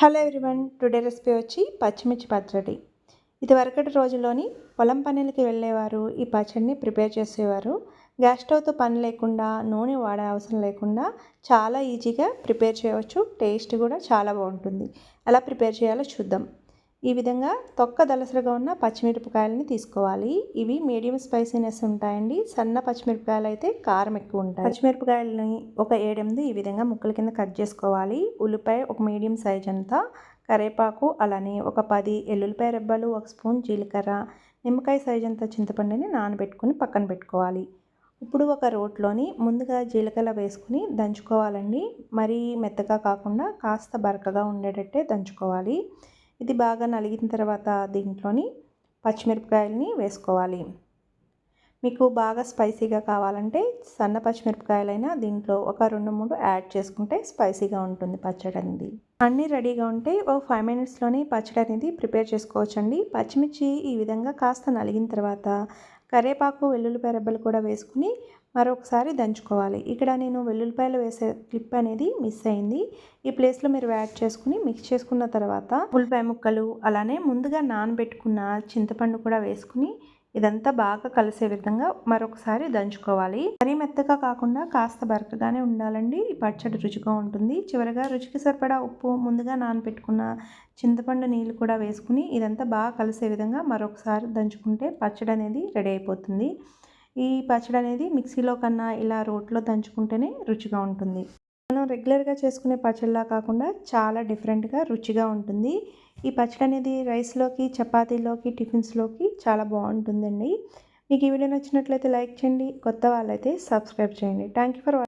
Hello everyone today recipe వచ్చి పచ్చిమిర్చి పచ్చడి. ఇదివరకటి రోజుల్లోని పొలం పనులకి వెళ్ళేవారు ఈ పచ్చడిని ప్రిపేర్ చేసేవారు. గ్యాస్ స్టవ్తో పని లేకుండా నూనె వాడే అవసరం లేకుండా చాలా ఈజీగా ప్రిపేర్ చేయవచ్చు. టేస్ట్ కూడా చాలా బాగుంటుంది. ఎలా ప్రిపేర్ చేయాలో చూద్దాం. ఈ విధంగా తొక్క దలసరిగా ఉన్న పచ్చిమిరపకాయలని తీసుకోవాలి. ఇవి మీడియం స్పైసీనెస్ ఉంటాయండి. సన్న పచ్చిమిరపకాయలు అయితే కారం ఎక్కువ ఉంటాయి. పచ్చిమిరపకాయలని ఒక ఏడెనిమిది ఈ విధంగా ముక్కల కింద కట్ చేసుకోవాలి. ఉల్లిపాయ ఒక మీడియం సైజ్ అంతా కరేపాకు అలానే ఒక పది ఎల్లుల్లిపాయ రెబ్బలు ఒక స్పూన్ జీలకర్ర నిమ్మకాయ సైజ్ అంతా చింతపండుని నానబెట్టుకుని పక్కన పెట్టుకోవాలి. ఇప్పుడు ఒక రోట్లోని ముందుగా జీలకర్ర వేసుకుని దంచుకోవాలండి. మరీ మెత్తగా కాకుండా కాస్త బరకగా ఉండేటట్టే దంచుకోవాలి. ఇది బాగా నలిగిన తర్వాత దీంట్లోని పచ్చిమిరపకాయలని వేసుకోవాలి. మీకు బాగా స్పైసీగా కావాలంటే సన్న పచ్చిమిరపకాయలైనా దీంట్లో ఒక రెండు మూడు యాడ్ చేసుకుంటే స్పైసీగా ఉంటుంది పచ్చడి అనేది అన్నీ రెడీగా ఉంటే ఓ ఫైవ్ మినిట్స్లోనే పచ్చడి అనేది ప్రిపేర్ చేసుకోవచ్చండి. పచ్చిమిర్చి ఈ విధంగా కాస్త నలిగిన తర్వాత కరేపాకు వెల్లుల్లిపాయ రెబ్బలు కూడా వేసుకుని మరొకసారి దంచుకోవాలి. ఇక్కడ నేను వెల్లుల్లిపాయలు వేసే క్లిప్ అనేది మిస్ అయింది. ఈ ప్లేస్లో మీరు యాడ్ చేసుకుని మిక్స్ చేసుకున్న తర్వాత ఉల్లిపాయ ముక్కలు అలానే ముందుగా నానబెట్టుకున్న చింతపండు కూడా వేసుకుని ఇదంతా బాగా కలిసే విధంగా మరొకసారి దంచుకోవాలి. మరీ మెత్తగా కాకుండా కాస్త బరకగానే ఉండాలండి. ఈ పచ్చడి రుచిగా ఉంటుంది. చివరిగా రుచికి సరిపడా ఉప్పు ముందుగా నానబెట్టుకున్న చింతపండు నీళ్ళు కూడా వేసుకుని ఇదంతా బాగా కలిసే విధంగా మరొకసారి దంచుకుంటే పచ్చడి అనేది రెడీ అయిపోతుంది. ఈ పచ్చడి అనేది మిక్సీలో కన్నా ఇలా రోట్లో దంచుకుంటేనే రుచిగా ఉంటుంది. మనం రెగ్యులర్గా చేసుకునే పచ్చడిలా కాకుండా చాలా డిఫరెంట్గా రుచిగా ఉంటుంది. ఈ పచ్చడి అనేది రైస్లోకి చపాతీలోకి టిఫిన్స్లోకి చాలా బాగుంటుందండి. మీకు ఈ వీడియో నచ్చినట్లయితే లైక్ చేయండి. కొత్త వాళ్ళైతే సబ్స్క్రైబ్ చేయండి. Thank you for